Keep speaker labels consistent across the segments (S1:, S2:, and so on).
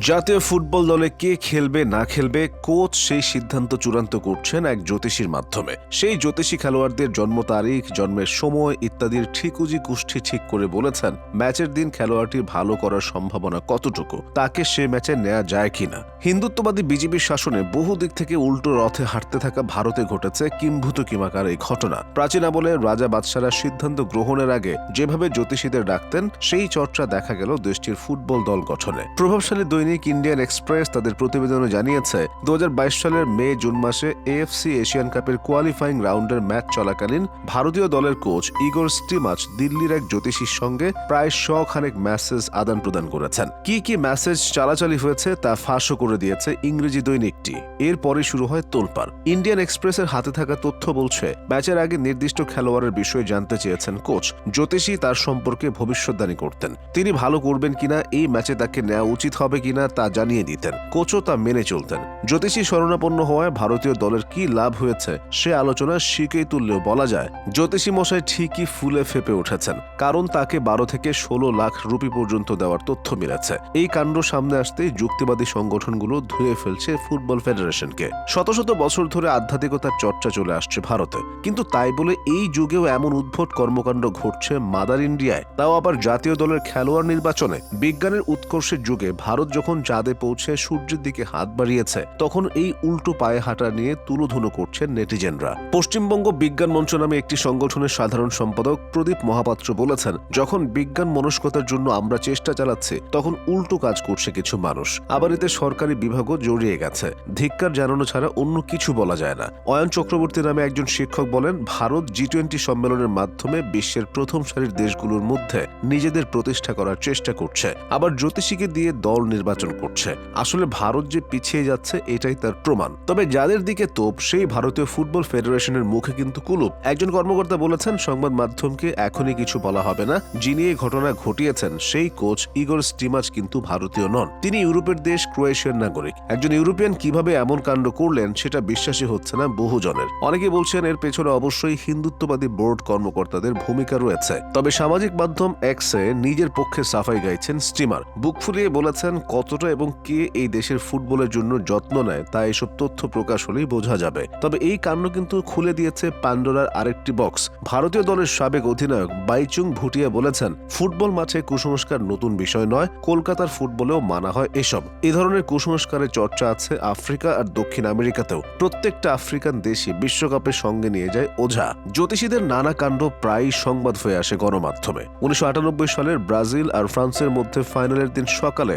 S1: জাতীয় ফুটবল দলে কে খেলবে, না খেলবে, কোচ সেই সিদ্ধান্ত চূড়ান্ত করছেন এক জ্যোতিষীর মাধ্যমে। সেই জ্যোতিষী খেলোয়াড়দের জন্ম তারিখ, জন্মের সময় ইত্যাদির ঠিকুজি কুষ্ঠি ঠিক করে বলেছেন, ম্যাচের দিন খেলোয়াড়টির ভালো করার সম্ভাবনা কতটুকু, তাকে সে ম্যাচে নেওয়া যায় কিনা। হিন্দুত্ববাদী বিজেপির শাসনে বহু দিক থেকে উল্টো রথে হাঁটতে থাকা ভারতে ঘটেছে কিম্ভূত কিমাকার এই ঘটনা। প্রাচীন আমলে রাজা বাদশারা সিদ্ধান্ত গ্রহণের আগে যেভাবে জ্যোতিষীদের ডাকতেন, সেই চর্চা দেখা গেল দেশটির ফুটবল দল গঠনে। প্রভাবশালী দৈনিক ইন্ডিয়ান এক্সপ্রেস তাদের প্রতিবেদনে জানিয়েছে দু সালের মে, জুন মাসে এএফসি এশিয়ান কাপের কোয়ালিফাইং রাউন্ডের ম্যাচ চলাকালীন ভারতীয় দলের কোচ ইগোর স্টিমাচ দিল্লির এক জ্যোতিষীর সঙ্গে প্রায় শখানেক খানেক মেসেজ আদান প্রদান করেছেন। কি কি মেসেজ চালাচালি হয়েছে তা ফাঁসও করে দিয়েছে ইংরেজি দৈনিকটি। এরপরে শুরু হয় তোলপার ইন্ডিয়ান এক্সপ্রেসের হাতে থাকা তথ্য বলছে, ম্যাচের আগে নির্দিষ্ট খেলোয়াড়ের বিষয়ে জানতে চেয়েছেন কোচ, জ্যোতিষী তার সম্পর্কে ভবিষ্যৎবাণী করতেন। তিনি ভালো করবেন কিনা, এই ম্যাচে তাকে নেওয়া উচিত হবে কিনা তা জানিয়ে দিতেন। কোচও তা মেনে চলতেন। জ্যোতিষী শরণাপন্ন হওয়ায় ভারতীয় দলের কি লাভ হয়েছে সে আলোচনা শিখেই তুললেও বলা যায়, জ্যোতিষী মশাই ঠিকই ফুলে ফেপে উঠেছেন, কারণ তাকে বারো থেকে ষোলো লাখ রুপি পর্যন্ত দেওয়ার তথ্য মিলেছে। এই কাণ্ড সামনে আসতেই যুক্তিবাদী সংগঠনগুলো ধুয়ে ফেলছে ফুটবল ফেডারেশনকে। শত শত বছর ধরে আধ্যাত্মিকতার চর্চা চলে আসছে ভারতে। কিন্তু তাই বলে এই যুগেও এমন উদ্ভট কর্মকাণ্ড ঘটছে মাদার ইন্ডিয়ায়, তাও আবার জাতীয় দলের খেলোয়াড় নির্বাচনে। বিজ্ঞানের উৎকর্ষের যুগে ভারত যখন চাঁদে পৌঁছে সূর্যের দিকে হাত বাড়িয়েছে, তখন এই উল্টো পায়ে হাঁটা নিয়ে তুলোধুনো করছেন নেটিজেনরা। পশ্চিমবঙ্গ বিজ্ঞান মঞ্চ নামে একটি সংগঠনের সাধারণ সম্পাদক প্রদীপ মহাপাত্র বলেছেন, যখন বিজ্ঞান মনস্কতার জন্য আমরা চেষ্টা চালাচ্ছি, তখন উল্টো কাজ করছে কিছু মানুষ। আবার এতে সরকারি বিভাগও জড়িয়ে গেছে। ধিক্কার জানানো ছাড়া অন্য কিছু বলা যায় না। অয়ন চক্রবর্তী নামে একজন শিক্ষক বলেন, ভারত জি টোয়েন্টি সম্মেলনের মাধ্যমে বিশ্বের প্রথম সারির দেশগুলোর মধ্যে নিজেদের প্রতিষ্ঠা করার চেষ্টা করছে। আবার জ্যোতিষীকে দিয়ে দল নির্বাচন করছে। আসলে ভারত যে পিছিয়ে যাচ্ছে, এটাই তার প্রমাণ। তবে যাদের দিকে তোপ, সেই ভারতীয় ফুটবল ফেডারেশনের মুখে কিন্তু কুলুপ। একজন কর্মকর্তা বলেছেন, সংবাদ মাধ্যমকে এখনই কিছু বলা হবে না। যিনি এই ঘটনা ঘটিয়েছেন, সেই কোচ ইগর স্টিমাচ কিন্তু ভারতীয় নন। তিনি ইউরোপের দেশ ক্রোয়েশিয়ার নাগরিক। একজন ইউরোপিয়ান কীভাবে এমন কাণ্ড করলেন, সেটা বিশ্বাসী হচ্ছে না বহুজনের। অনেকে বলছেন, এর পেছনে অবশ্যই হিন্দুত্ববাদী বোর্ড কর্মকর্তাদের ভূমিকা রয়েছে। তবে সামাজিক মাধ্যম এক্সে নিজের পক্ষে সাফাই গাইছেন স্টিমার। বুক ফুলিয়ে বলেছেন কতটা এবং কে এই দেশের ফুটবলের জন্য যত্ন নেয়, তা এসব তথ্য প্রকাশ হলেই বোঝা যাবে। তবে এই কাণ্ড কিন্তু খুলে দিয়েছে পান্ডোরার আরেকটি বক্স। ভারতীয় দলের সাবেক অধিনায়ক বাইচুং ভুটিয়া বলেছেন, ফুটবল মাঠে কুসংস্কার নতুন বিষয় নয়, কলকাতার ফুটবলেও মানা হয় এসব। এ ধরনের কুসংস্কারের চর্চা আছে আফ্রিকা আর দক্ষিণ আমেরিকাতেও। প্রত্যেকটা আফ্রিকান দেশই বিশ্বকাপের সঙ্গে নিয়ে যায় ওঝা। জ্যোতিষীদের নানা কাণ্ড প্রায়ই সংবাদ হয়ে আসে গণমাধ্যমে। উনিশশো আটানব্বই সালের ব্রাজিল আর ফ্রান্সের মধ্যে ফাইনালের দিন সকালে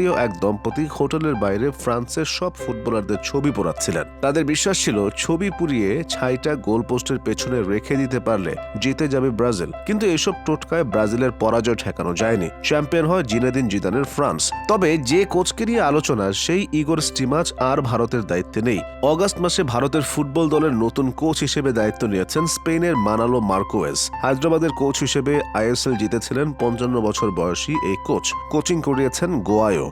S1: ব্রাজিলীয় এক দম্পতি হোটেলের বাইরে ফ্রান্সের সব ফুটবলারদের ছবি পোড়াচ্ছিলেন। তাদের বিশ্বাস ছিল ছবি পুড়িয়ে ছাইটা গোল পোস্টের পেছনে রেখে দিতে পারলে জিতে যাবে ব্রাজিল। কিন্তু এসব টোটকায় ব্রাজিলের পরাজয় ঠেকানো যায়নি। চ্যাম্পিয়ন হয় জিনেদিন জিদানের ফ্রান্স। তবে যে কোচকে নিয়ে আলোচনা, সেই ইগোর স্টিমাচ আর ভারতের দায়িত্বে নেই। অগাস্ট মাসে ভারতের ফুটবল দলের নতুন কোচ হিসেবে দায়িত্ব নিয়েছেন স্পেনের মানালো মার্কোয়েস। হায়দ্রাবাদের কোচ হিসেবে আইএসএল জিতেছিলেন পঞ্চান্ন বছর বয়সী এই কোচ। কোচিং করিয়েছেন গোয়ায়ও